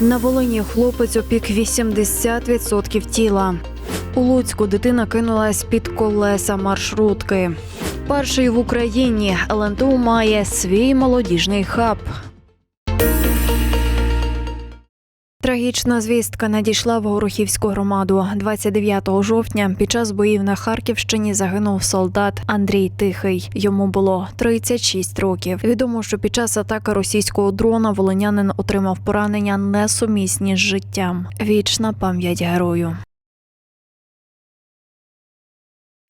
На Волині хлопець опік 80% тіла. У Луцьку дитина кинулась під колеса маршрутки. Перший в Україні ЛНТУ має свій молодіжний хаб. Трагічна звістка надійшла в Горохівську громаду. 29 жовтня під час боїв на Харківщині загинув солдат Андрій Тихий. Йому було 36 років. Відомо, що під час атаки російського дрона волинянин отримав поранення несумісні з життям. Вічна пам'ять герою.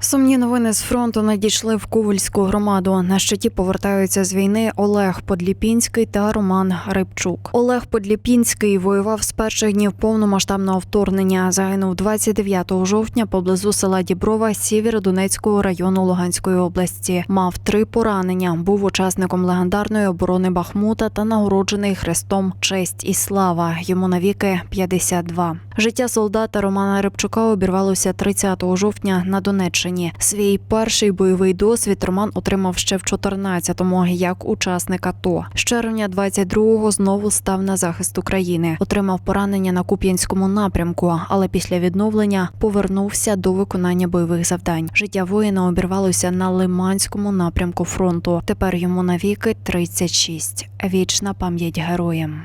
Сумні новини з фронту надійшли в Ковальську громаду. На щиті повертаються з війни Олег Подліпінський та Роман Рибчук. Олег Подліпінський воював з перших днів повномасштабного вторгнення. Загинув 29 жовтня поблизу села Діброва Сєвєродонецького району Луганської області. Мав три поранення. Був учасником легендарної оборони Бахмута та нагороджений хрестом Честь і слава. Йому навіки 52. Життя солдата Романа Рибчука обірвалося 30 жовтня на Донеччині. Свій перший бойовий досвід Роман отримав ще в 14-му як учасник АТО. З червня 22-го знову став на захист України. Отримав поранення на Куп'янському напрямку, але після відновлення повернувся до виконання бойових завдань. Життя воїна обірвалося на Лиманському напрямку фронту. Тепер йому навіки 36. Вічна пам'ять героям.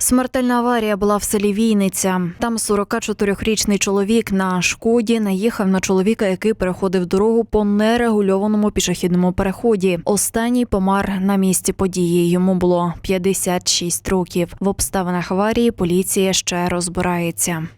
Смертельна аварія була в селі Війниця. Там 44-річний чоловік на шкоді наїхав на чоловіка, який переходив дорогу по нерегульованому пішохідному переході. Останній помар на місці події. Йому було 56 років. В обставинах аварії поліція ще розбирається.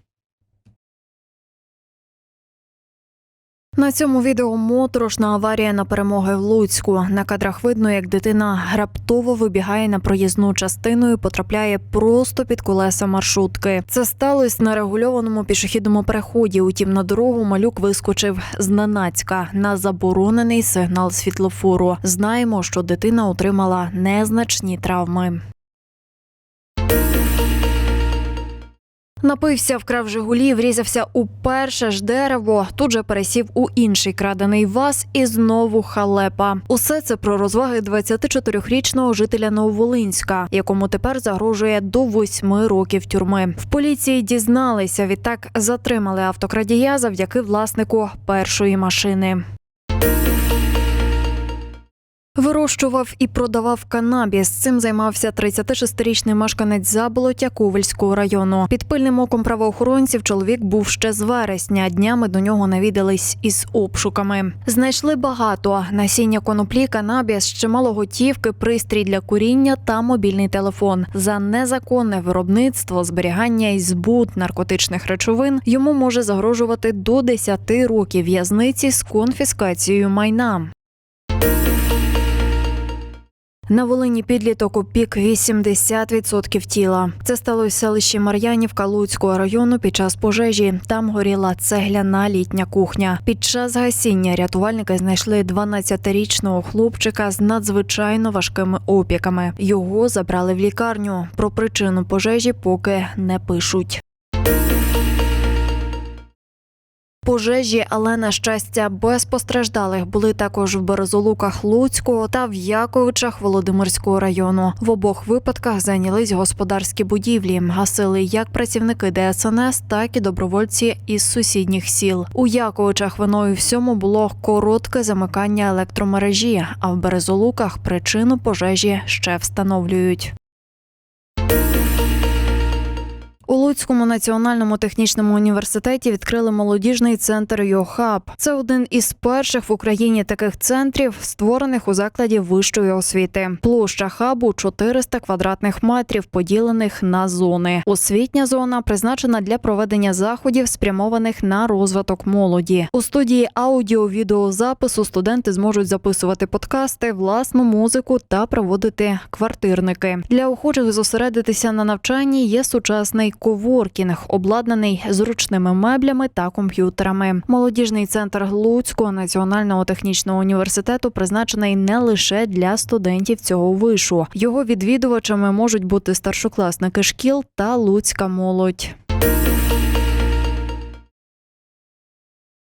На цьому відео моторошна аварія на перемоги в Луцьку. На кадрах видно, як дитина раптово вибігає на проїзну частину і потрапляє просто під колеса маршрутки. Це сталося на регульованому пішохідному переході. Утім, на дорогу малюк вискочив зненацька на заборонений сигнал світлофору. Знаємо, що дитина отримала незначні травми. Напився, вкрав Жигулі, врізався у перше ж дерево, тут же пересів у інший крадений ваз і знову халепа. Усе це про розваги 24-річного жителя Нововолинська, якому тепер загрожує до восьми років тюрми. В поліції дізналися, відтак затримали автокрадія завдяки власнику першої машини. Вирощував і продавав канабіс. Цим займався 36-річний мешканець Заболоття Ковальського району. Під пильним оком правоохоронців чоловік був ще з вересня. Днями до нього навідались із обшуками. Знайшли багато насіння коноплі, канабіс, чимало готівки, пристрій для куріння та мобільний телефон. За незаконне виробництво, зберігання і збут наркотичних речовин йому може загрожувати до 10 років в'язниці з конфіскацією майна. На Волині підліток опік 80% тіла. Це сталося в селищі Мар'янівка Луцького району під час пожежі. Там горіла цегляна літня кухня. Під час гасіння рятувальники знайшли 12-річного хлопчика з надзвичайно важкими опіками. Його забрали в лікарню. Про причину пожежі поки не пишуть. Пожежі, але на щастя, без постраждалих були також в Березолуках Луцького та в Яковичах Володимирського району. В обох випадках зайнялись господарські будівлі. Гасили як працівники ДСНС, так і добровольці із сусідніх сіл. У Яковичах виною всьому було коротке замикання електромережі. А в Березолуках причину пожежі ще встановлюють. У Луцькому національному технічному університеті відкрили молодіжний центр «Йохаб». Це один із перших в Україні таких центрів, створених у закладі вищої освіти. Площа хабу 400 квадратних метрів, поділених на зони. Освітня зона призначена для проведення заходів, спрямованих на розвиток молоді. У студії аудіо-відеозапису студенти зможуть записувати подкасти, власну музику та проводити квартирники. Для охочих зосередитися на навчанні є сучасний коворкінг, обладнаний зручними меблями та комп'ютерами. Молодіжний центр Луцького національного технічного університету призначений не лише для студентів цього вишу. Його відвідувачами можуть бути старшокласники шкіл та луцька молодь.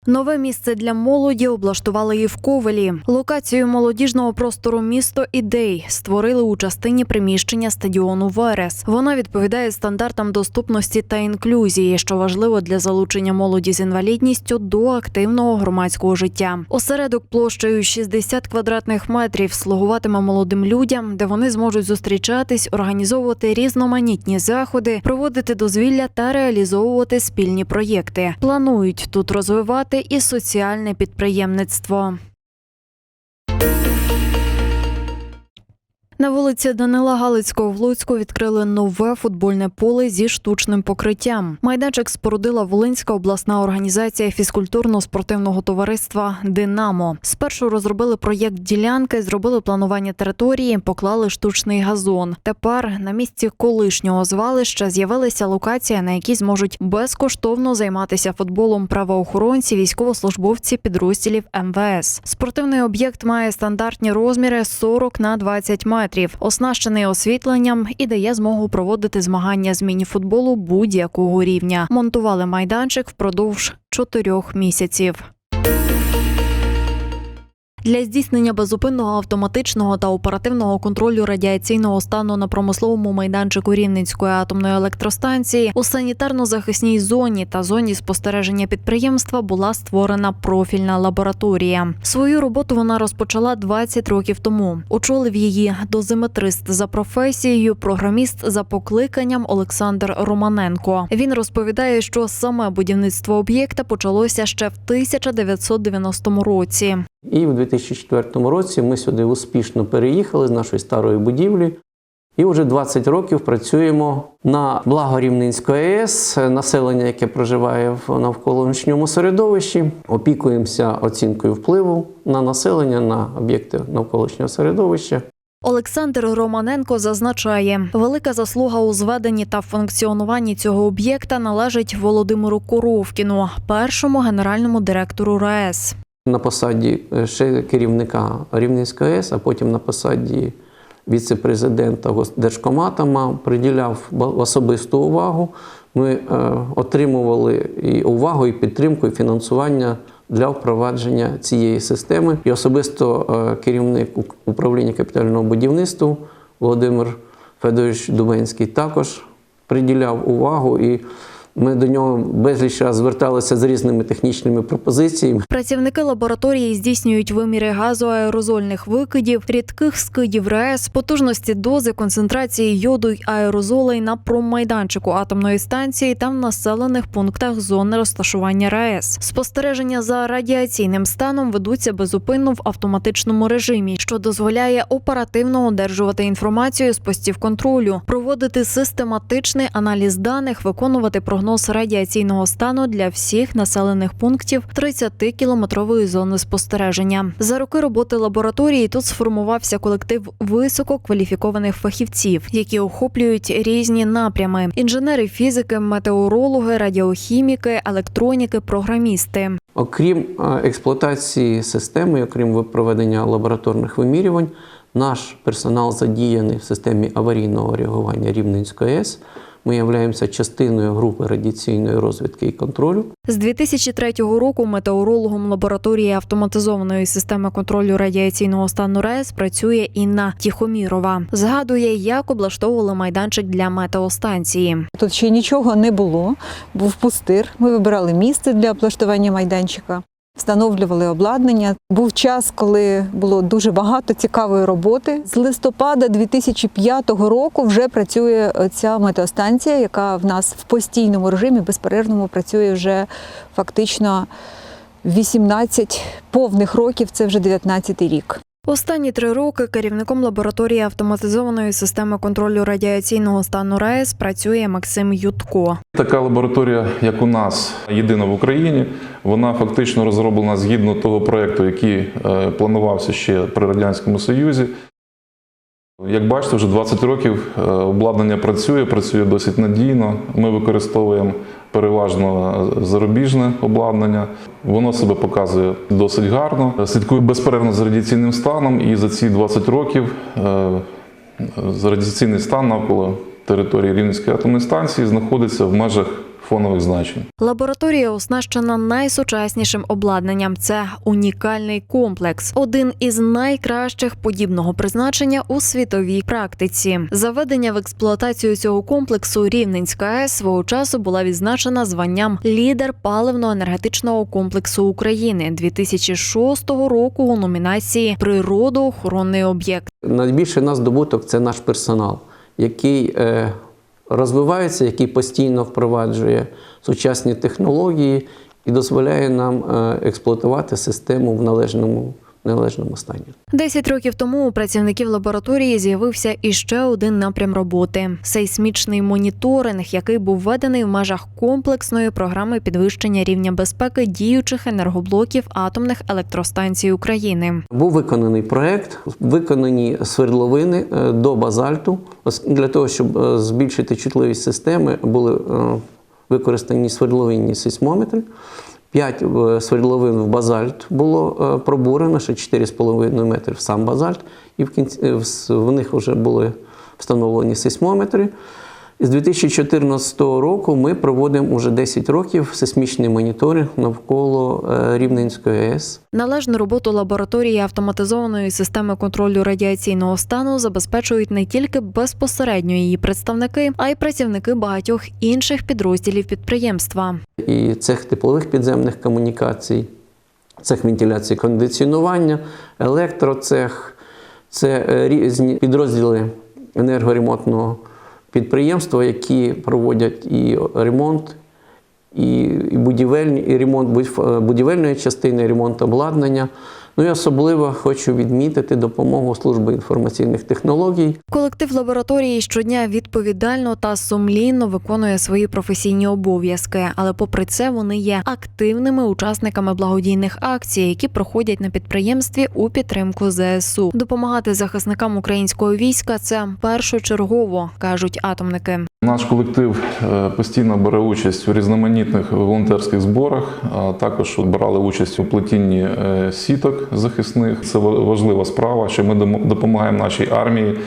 Нове місце для молоді облаштували і в Ковелі. Локацію молодіжного простору місто ідей створили у частині приміщення стадіону Верес. Вона відповідає стандартам доступності та інклюзії, що важливо для залучення молоді з інвалідністю до активного громадського життя. Осередок площею 60 квадратних метрів слугуватиме молодим людям, де вони зможуть зустрічатись, організовувати різноманітні заходи, проводити дозвілля та реалізовувати спільні проєкти. Планують тут розвивати і соціальне підприємництво. На вулиці Данила Галицького в Луцьку відкрили нове футбольне поле зі штучним покриттям. Майданчик спорудила Волинська обласна організація фізкультурно-спортивного товариства Динамо. Спершу розробили проєкт ділянки, зробили планування території, поклали штучний газон. Тепер на місці колишнього звалища з'явилася локація, на якій зможуть безкоштовно займатися футболом правоохоронці, військовослужбовці підрозділів МВС. Спортивний об'єкт має стандартні розміри 40 на 20 метрів, оснащений освітленням і дає змогу проводити змагання з мініфутболу будь-якого рівня. Монтували майданчик впродовж чотирьох місяців. Для здійснення безупинного автоматичного та оперативного контролю радіаційного стану на промисловому майданчику Рівненської атомної електростанції у санітарно-захисній зоні та зоні спостереження підприємства була створена профільна лабораторія. Свою роботу вона розпочала 20 років тому. Очолив її дозиметрист за професією, програміст за покликанням Олександр Романенко. Він розповідає, що саме будівництво об'єкта почалося ще в 1990 році. І в 2004 році ми сюди успішно переїхали з нашої старої будівлі. І вже 20 років працюємо на благо Рівненської АЕС, населення, яке проживає в навколишньому середовищі. Опікуємося оцінкою впливу на населення, на об'єкти навколишнього середовища. Олександр Романенко зазначає, велика заслуга у зведенні та функціонуванні цього об'єкта належить Володимиру Коровкіну, першому генеральному директору РаЕС. На посаді е, ще керівника Рівненської АЕС, а потім на посаді віце-президента гос- Держкоматома приділяв особисту увагу. Ми е, отримували і увагу, і підтримку, і фінансування для впровадження цієї системи. І особисто е, керівник управління капітального будівництва Володимир Федорович Дубенський також приділяв увагу. І ми до нього безліч раз зверталися з різними технічними пропозиціями. Працівники лабораторії здійснюють виміри газоаерозольних викидів, рідких скидів РаЕС, потужності дози, концентрації йоду й аерозолей на промайданчику атомної станції та в населених пунктах зони розташування РаЕС. Спостереження за радіаційним станом ведуться безупинно в автоматичному режимі, що дозволяє оперативно одержувати інформацію з постів контролю, проводити систематичний аналіз даних, виконувати прогноз радіаційного стану для всіх населених пунктів 30-кілометрової зони спостереження. За роки роботи лабораторії тут сформувався колектив висококваліфікованих фахівців, які охоплюють різні напрями: інженери фізики, метеорологи, радіохіміки, електроніки, програмісти. Окрім е, експлуатації системи, окрім проведення лабораторних вимірювань, наш персонал задіяний в системі аварійного реагування Рівненської АЕС. Ми являємося частиною групи радіаційної розвідки і контролю. З 2003 року метеорологом лабораторії автоматизованої системи контролю радіаційного стану РаЕС працює Інна Тіхомірова. Згадує, як облаштовували майданчик для метеостанції. Тут ще нічого не було, був пустир. Ми вибирали місце для облаштування майданчика, встановлювали обладнання. Був час, коли було дуже багато цікавої роботи. З листопада 2005 року вже працює ця метеостанція, яка в нас в постійному режимі безперервному працює вже фактично 18 повних років. Це вже 19 рік. Останні три роки керівником лабораторії автоматизованої системи контролю радіаційного стану РаЕС працює Максим Ютко. Така лабораторія, як у нас, єдина в Україні, вона фактично розроблена згідно того проекту, який е, планувався ще при Радянському Союзі. Як бачите, вже 20 років е, обладнання працює, працює досить надійно. Ми використовуємо переважно зарубіжне обладнання. Воно себе показує досить гарно. Слідкую безперервно за радіаційним станом, і за ці 20 років е, радіаційний стан навколо території Рівненської атомної станції знаходиться в межах фонових значень. Лабораторія оснащена найсучаснішим обладнанням. Це унікальний комплекс, один із найкращих подібного призначення у світовій практиці. Заведення в експлуатацію цього комплексу Рівненська АЕС свого часу була відзначена званням лідер паливно-енергетичного комплексу України 2006 року у номінації Природоохоронний об'єкт. Найбільший наш здобуток це наш персонал, який е, розвивається, який постійно впроваджує сучасні технології і дозволяє нам е, експлуатувати систему в належному, в належному стані. Десять років тому у працівників лабораторії з'явився іще один напрям роботи сейсмічний моніторинг, який був введений в межах комплексної програми підвищення рівня безпеки діючих енергоблоків атомних електростанцій України. Був виконаний проект, виконані свердловини е, до базальту. Для того, щоб е, збільшити чутливість системи, були е, використані свердловинні сейсмометри. П'ять е, свердловин в базальт було е, пробурено, ще 4,5 метри в сам базальт, і в, кінці, е, в них вже були встановлені сейсмометри. З 2014 року ми проводимо вже 10 років сейсмічний моніторинг навколо е, Рівненської АЕС. Належну роботу лабораторії автоматизованої системи контролю радіаційного стану забезпечують не тільки безпосередньо її представники, а й працівники багатьох інших підрозділів підприємства. і цех теплових підземних комунікацій, цех вентиляції кондиціонування, електроцех. Це е, різні підрозділи енергоремонтного підприємства, які проводять і ремонт, і, будівельні, і ремонт будь- будівельної частини, і ремонт обладнання. Ну і особливо хочу відмітити допомогу служби інформаційних технологій. Колектив лабораторії щодня відповідально та сумлінно виконує свої професійні обов'язки, але попри це вони є активними учасниками благодійних акцій, які проходять на підприємстві у підтримку ЗСУ. Допомагати захисникам українського війська це першочергово, кажуть атомники. Наш колектив е, постійно бере участь у різноманітних волонтерських зборах. а Також брали участь у плетінні е, сіток захисних. Це важлива справа, що ми допомагаємо нашій армії,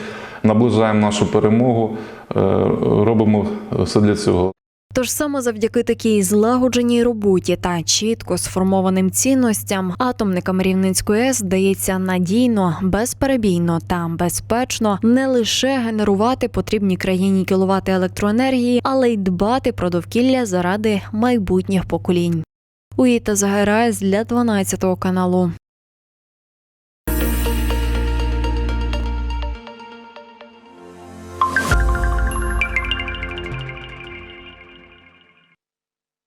наближаємо нашу перемогу, е, робимо все для цього. Тож саме завдяки такій злагодженій роботі та чітко сформованим цінностям атомникам Рівненської АЕС вдається надійно, безперебійно та безпечно не лише генерувати потрібні країні кіловати електроенергії, але й дбати про довкілля заради майбутніх поколінь. Уїта Загерайс для 12 каналу.